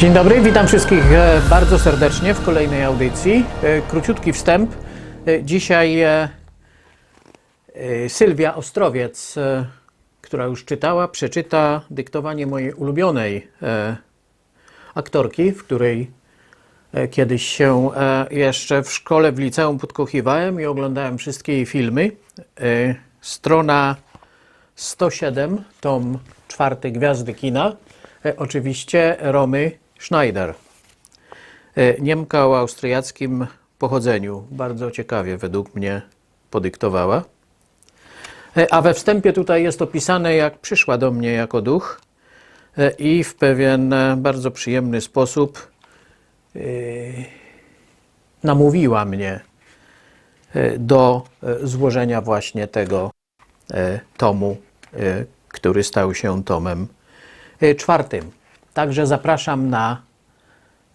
Dzień dobry, witam wszystkich e, bardzo serdecznie w kolejnej audycji. E, Króciutki wstęp. E, Dzisiaj Sylwia Ostrowiec, która już czytała, przeczyta dyktowanie mojej ulubionej aktorki, w której kiedyś się jeszcze w szkole w liceum podkochiwałem i oglądałem wszystkie jej filmy. Strona 107, tom czwarty Gwiazdy Kina. Oczywiście Romy Schneider. E, Niemka o austriackim pochodzeniu. Bardzo ciekawie według mnie podyktowała. E, A we wstępie tutaj jest opisane, jak przyszła do mnie jako duch e, i w pewien bardzo przyjemny sposób namówiła mnie do złożenia właśnie tego tomu, który stał się tomem czwartym. Także zapraszam na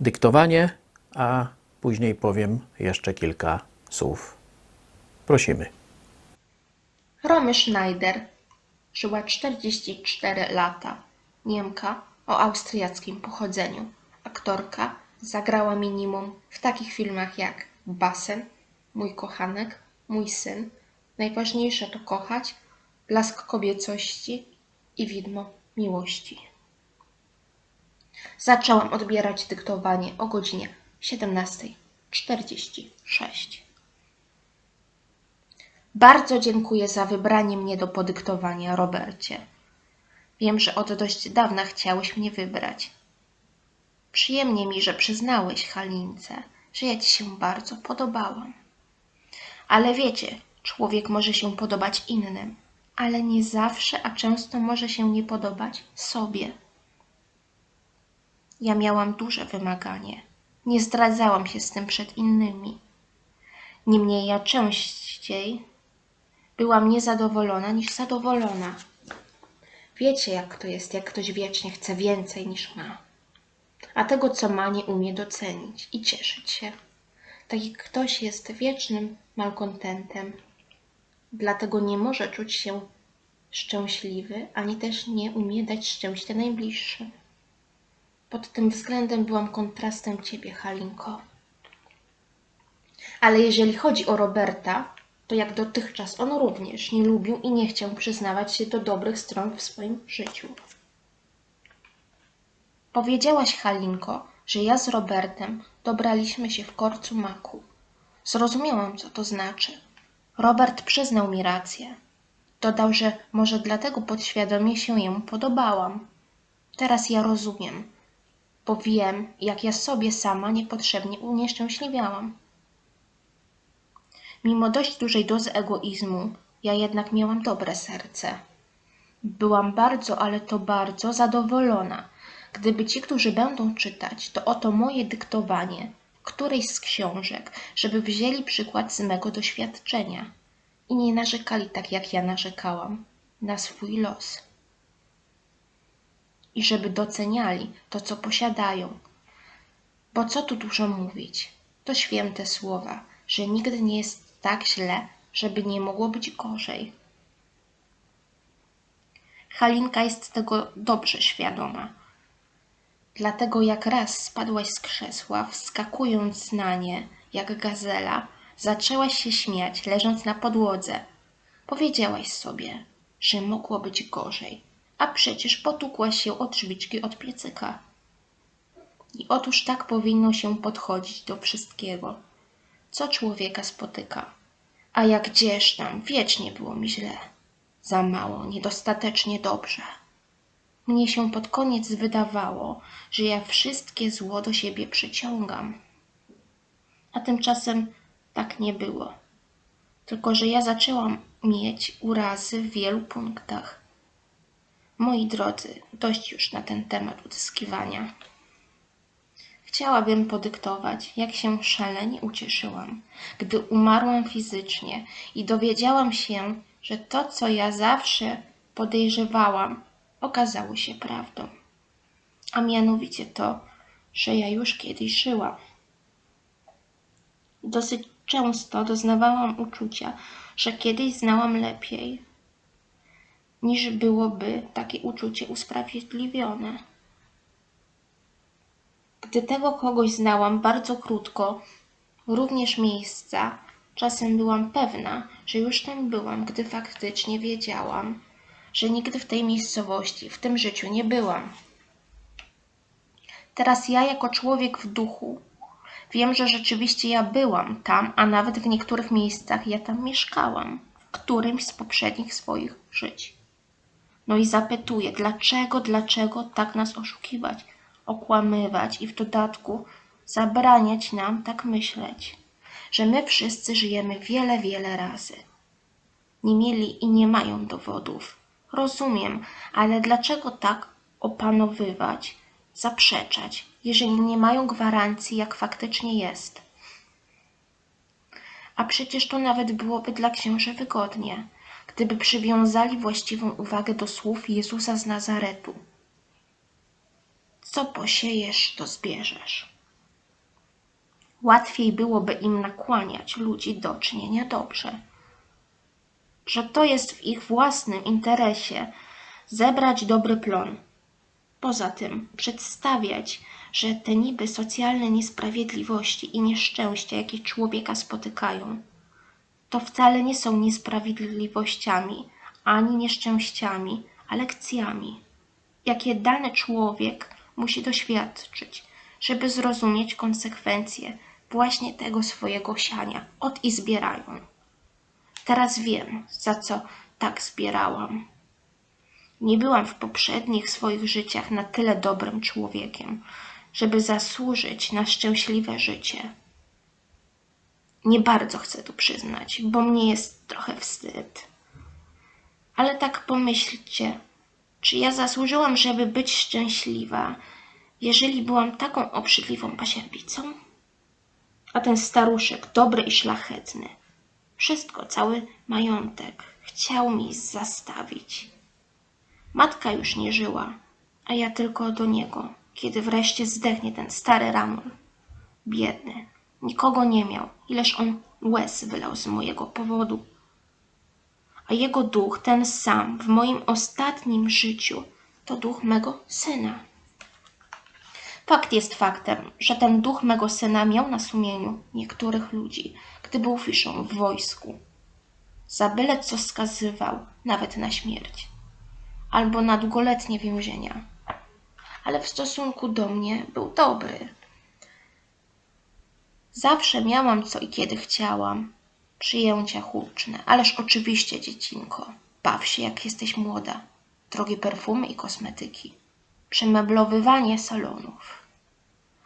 dyktowanie, a później powiem jeszcze kilka słów. Prosimy. Romy Schneider żyła 44 lata. Niemka o austriackim pochodzeniu. Aktorka zagrała minimum w takich filmach jak Basen, Mój kochanek, Mój syn, Najważniejsze to kochać, Blask kobiecości i Widmo miłości. Zaczęłam odbierać dyktowanie o godzinie 17.46. Bardzo dziękuję za wybranie mnie do podyktowania, Robercie. Wiem, że od dość dawna chciałeś mnie wybrać. Przyjemnie mi, że przyznałeś Halince, że ja ci się bardzo podobałam. Ale wiecie, człowiek może się podobać innym, ale nie zawsze, a często może się nie podobać sobie. Ja miałam duże wymaganie. Nie zdradzałam się z tym przed innymi. Niemniej ja częściej byłam niezadowolona niż zadowolona. Wiecie, jak to jest, jak ktoś wiecznie chce więcej niż ma, a tego, co ma, nie umie docenić i cieszyć się. Tak jak ktoś jest wiecznym malkontentem, dlatego nie może czuć się szczęśliwy, ani też nie umie dać szczęścia najbliższym. Pod tym względem byłam kontrastem ciebie, Halinko. Ale jeżeli chodzi o Roberta, to jak dotychczas on również nie lubił i nie chciał przyznawać się do dobrych stron w swoim życiu. Powiedziałaś, Halinko, że ja z Robertem dobraliśmy się w korcu maku. Zrozumiałam, co to znaczy. Robert przyznał mi rację. Dodał, że może dlatego podświadomie się jemu podobałam. Teraz ja rozumiem, bo wiem, jak ja sobie sama niepotrzebnie unieszczęśliwiałam. Mimo dość dużej dozy egoizmu, ja jednak miałam dobre serce. Byłam bardzo, ale to bardzo zadowolona, gdyby ci, którzy będą czytać, to oto moje dyktowanie, którejś z książek, żeby wzięli przykład z mego doświadczenia i nie narzekali tak, jak ja narzekałam, na swój los. I żeby doceniali to, co posiadają. Bo co tu dużo mówić? To święte słowa, że nigdy nie jest tak źle, żeby nie mogło być gorzej. Halinka jest tego dobrze świadoma. Dlatego jak raz spadłaś z krzesła, wskakując na nie jak gazela, zaczęłaś się śmiać, leżąc na podłodze. Powiedziałaś sobie, że mogło być gorzej, a przecież potukłaś się o drzwiczki od piecyka. I otóż tak powinno się podchodzić do wszystkiego, co człowieka spotyka. A jak gdzież tam, wiecznie było mi źle. Za mało, niedostatecznie dobrze. Mnie się pod koniec wydawało, że ja wszystkie zło do siebie przyciągam. A tymczasem tak nie było. Tylko, że ja zaczęłam mieć urazy w wielu punktach. Moi drodzy, dość już na ten temat utyskiwania. Chciałabym podyktować, jak się szalenie ucieszyłam, gdy umarłam fizycznie i dowiedziałam się, że to, co ja zawsze podejrzewałam, okazało się prawdą. A mianowicie to, że ja już kiedyś żyłam. Dosyć często doznawałam uczucia, że kiedyś znałam lepiej, niż byłoby takie uczucie usprawiedliwione. Gdy tego kogoś znałam bardzo krótko, również miejsca, czasem byłam pewna, że już tam byłam, gdy faktycznie wiedziałam, że nigdy w tej miejscowości, w tym życiu nie byłam. Teraz ja, jako człowiek w duchu, wiem, że rzeczywiście ja byłam tam, a nawet w niektórych miejscach ja tam mieszkałam, w którymś z poprzednich swoich żyć. No i zapytuję, dlaczego, dlaczego tak nas oszukiwać, okłamywać i w dodatku zabraniać nam tak myśleć, że my wszyscy żyjemy wiele, wiele razy. Nie mieli i nie mają dowodów. Rozumiem, ale dlaczego tak opanowywać, zaprzeczać, jeżeli nie mają gwarancji, jak faktycznie jest? A przecież to nawet byłoby dla księży wygodnie, gdyby przywiązali właściwą uwagę do słów Jezusa z Nazaretu. Co posiejesz, to zbierzesz. Łatwiej byłoby im nakłaniać ludzi do czynienia dobrze. Że to jest w ich własnym interesie zebrać dobry plon. Poza tym przedstawiać, że te niby socjalne niesprawiedliwości i nieszczęścia, jakie człowieka spotykają, to wcale nie są niesprawiedliwościami ani nieszczęściami, a lekcjami, jakie dany człowiek musi doświadczyć, żeby zrozumieć konsekwencje właśnie tego swojego siania. Od i zbierają. Teraz wiem, za co tak zbierałam. Nie byłam w poprzednich swoich życiach na tyle dobrym człowiekiem, żeby zasłużyć na szczęśliwe życie. Nie bardzo chcę to przyznać, bo mnie jest trochę wstyd. Ale tak pomyślcie, czy ja zasłużyłam, żeby być szczęśliwa, jeżeli byłam taką obrzydliwą pasierbicą? A ten staruszek, dobry i szlachetny, wszystko, cały majątek, chciał mi zastawić. Matka już nie żyła, a ja tylko do niego, kiedy wreszcie zdechnie ten stary Ramon. Biedny, nikogo nie miał, ileż on łez wylał z mojego powodu. A jego duch, ten sam, w moim ostatnim życiu, to duch mego syna. Fakt jest faktem, że ten duch mego syna miał na sumieniu niektórych ludzi, gdy był fiszą w wojsku. Za byle co skazywał, nawet na śmierć, albo na długoletnie więzienia. Ale w stosunku do mnie był dobry. Zawsze miałam co i kiedy chciałam. Przyjęcia huczne, ależ oczywiście, dziecinko, baw się jak jesteś młoda. Drogie perfumy i kosmetyki. Przemeblowywanie salonów.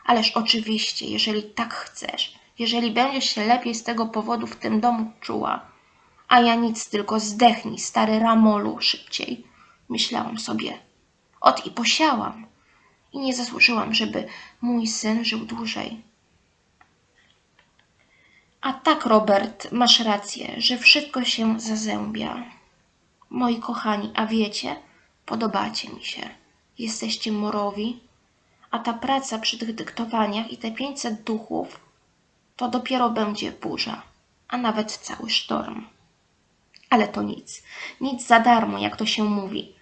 Ależ oczywiście, jeżeli tak chcesz, jeżeli będziesz się lepiej z tego powodu w tym domu czuła, a ja nic, tylko zdechnij, stary Ramolu, szybciej. Myślałam sobie. Ot i posiałam. I nie zasłużyłam, żeby mój syn żył dłużej. A tak, Robert, masz rację, że wszystko się zazębia. Moi kochani, a wiecie, podobacie mi się. Jesteście morowi, a ta praca przy tych dyktowaniach i te 500 duchów to dopiero będzie burza, a nawet cały sztorm. Ale to nic, nic za darmo, jak to się mówi.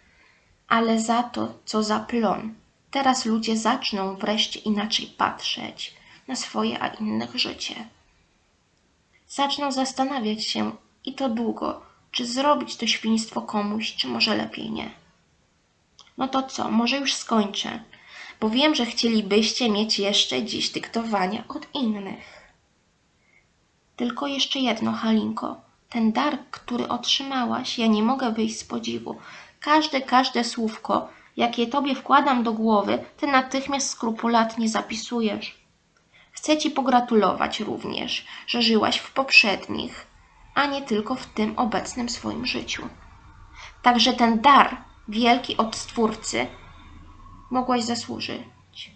Ale za to, co za plon. Teraz ludzie zaczną wreszcie inaczej patrzeć na swoje, a innych życie zaczną zastanawiać się i to długo, czy zrobić to świństwo komuś, czy może lepiej nie. No to co, może już skończę, bo wiem, że chcielibyście mieć jeszcze dziś dyktowania od innych. Tylko jeszcze jedno, Halinko. Ten dar, który otrzymałaś, ja nie mogę wyjść z podziwu. Każde, każde słówko, jakie tobie wkładam do głowy, ty natychmiast skrupulatnie zapisujesz. Chcę Ci pogratulować również, że żyłaś w poprzednich, a nie tylko w tym obecnym swoim życiu. Także ten dar wielki od Stwórcy mogłaś zasłużyć.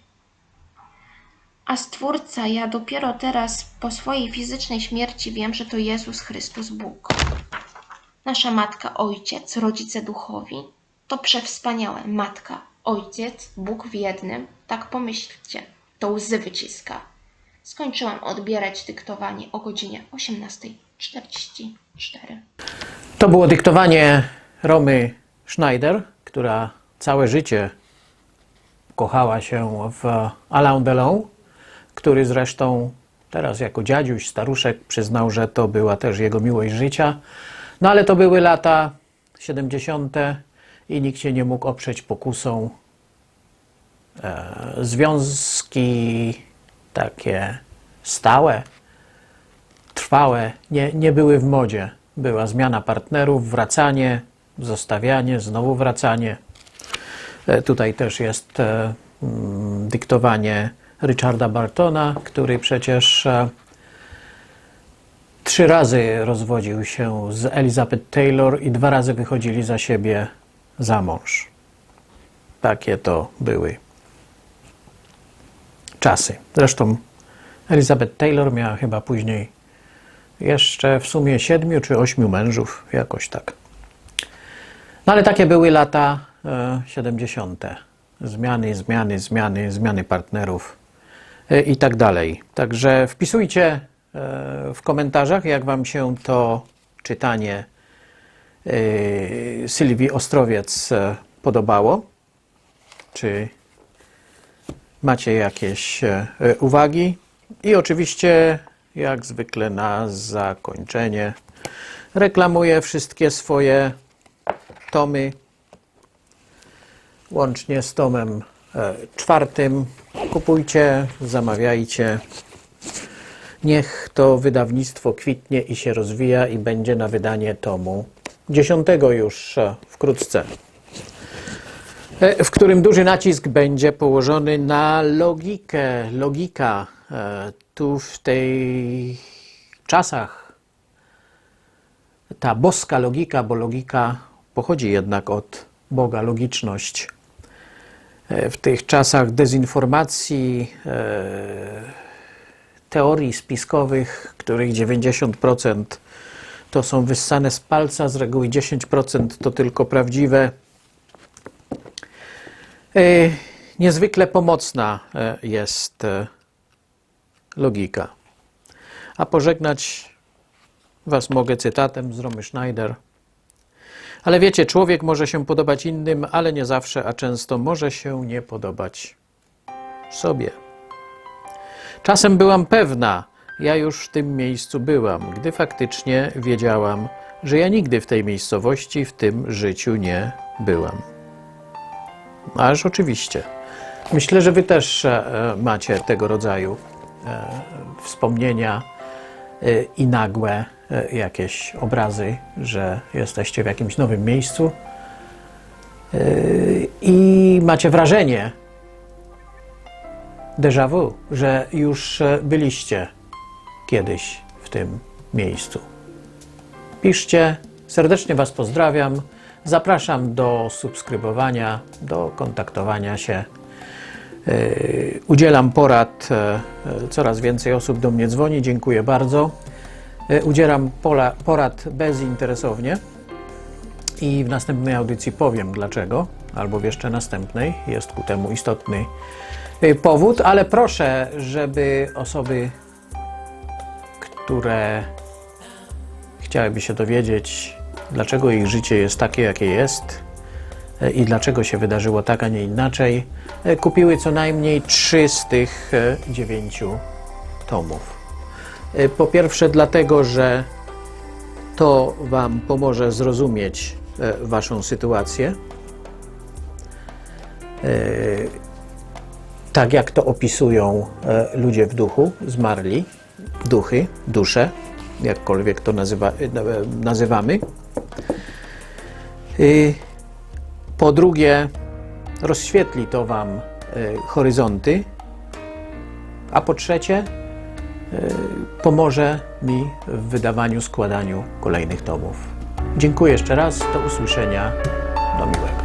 A Stwórca ja dopiero teraz po swojej fizycznej śmierci wiem, że to Jezus Chrystus Bóg. Nasza Matka, Ojciec, rodzice duchowi to przewspaniałe. Matka, Ojciec, Bóg w jednym. Tak pomyślcie, to łzy wyciska. Skończyłam odbierać dyktowanie o godzinie 18.44. To było dyktowanie Romy Schneider, która całe życie zakochała się w Alain Delon, który zresztą teraz jako dziadziuś, staruszek przyznał, że to była też jego miłość życia. No ale to były lata 70. i nikt się nie mógł oprzeć pokusom. E, związki takie stałe, trwałe nie, nie były w modzie. Była zmiana partnerów, wracanie, zostawianie, znowu wracanie. E, Tutaj też jest e, mm, dyktowanie Richarda Bartona, który przecież e, trzy razy rozwodził się z Elizabeth Taylor i dwa razy wychodzili za siebie za mąż. Takie to były czasy. Zresztą Elizabeth Taylor miała chyba później jeszcze w sumie siedmiu czy ośmiu mężów, jakoś tak. No ale takie były lata e, 70. Zmiany, zmiany, zmiany, zmiany partnerów e, i tak dalej. Także wpisujcie e, w komentarzach, jak Wam się to czytanie e, Sylwii Ostrowiec e, podobało. Czy macie jakieś e, e, uwagi? I oczywiście, jak zwykle na zakończenie, reklamuję wszystkie swoje tomy, łącznie z tomem e, czwartym. Kupujcie, zamawiajcie. Niech to wydawnictwo kwitnie i się rozwija i będzie na wydanie tomu dziesiątego już wkrótce w którym duży nacisk będzie położony na logikę. Logika e, tu w tej czasach, ta boska logika, bo logika pochodzi jednak od Boga, logiczność. E, W tych czasach dezinformacji, e, teorii spiskowych, których 90% to są wyssane z palca, z reguły 10% to tylko prawdziwe. E, Niezwykle pomocna e, jest e, logika. A pożegnać Was mogę cytatem z Romy Schneider. Ale wiecie, człowiek może się podobać innym, ale nie zawsze, a często może się nie podobać sobie. Czasem byłam pewna, ja już w tym miejscu byłam, gdy faktycznie wiedziałam, że ja nigdy w tej miejscowości, w tym życiu nie byłam. Aż oczywiście. Myślę, że Wy też e, macie tego rodzaju e, wspomnienia e, i nagłe jakieś obrazy, że jesteście w jakimś nowym miejscu i macie wrażenie déjà vu, że już byliście kiedyś w tym miejscu. Piszcie, serdecznie Was pozdrawiam. Zapraszam do subskrybowania, do kontaktowania się. Yy, Udzielam porad, e, e, coraz więcej osób do mnie dzwoni, dziękuję bardzo. Udzielam porad bezinteresownie i w następnej audycji powiem dlaczego, albo w jeszcze następnej, jest ku temu istotny powód, ale proszę, żeby osoby, które chciałyby się dowiedzieć, dlaczego ich życie jest takie, jakie jest e, i dlaczego się wydarzyło tak, a nie inaczej, e, kupiły co najmniej trzy z tych e, dziewięciu tomów. Po pierwsze, dlatego, że to Wam pomoże zrozumieć Waszą sytuację. Tak jak to opisują ludzie w duchu, zmarli, duchy, dusze, jakkolwiek to nazywa, nazywamy. Y, Po drugie, rozświetli to Wam e, horyzonty. A po trzecie, e, pomoże mi w wydawaniu, składaniu kolejnych tomów. Dziękuję jeszcze raz. Do usłyszenia. Do miłego.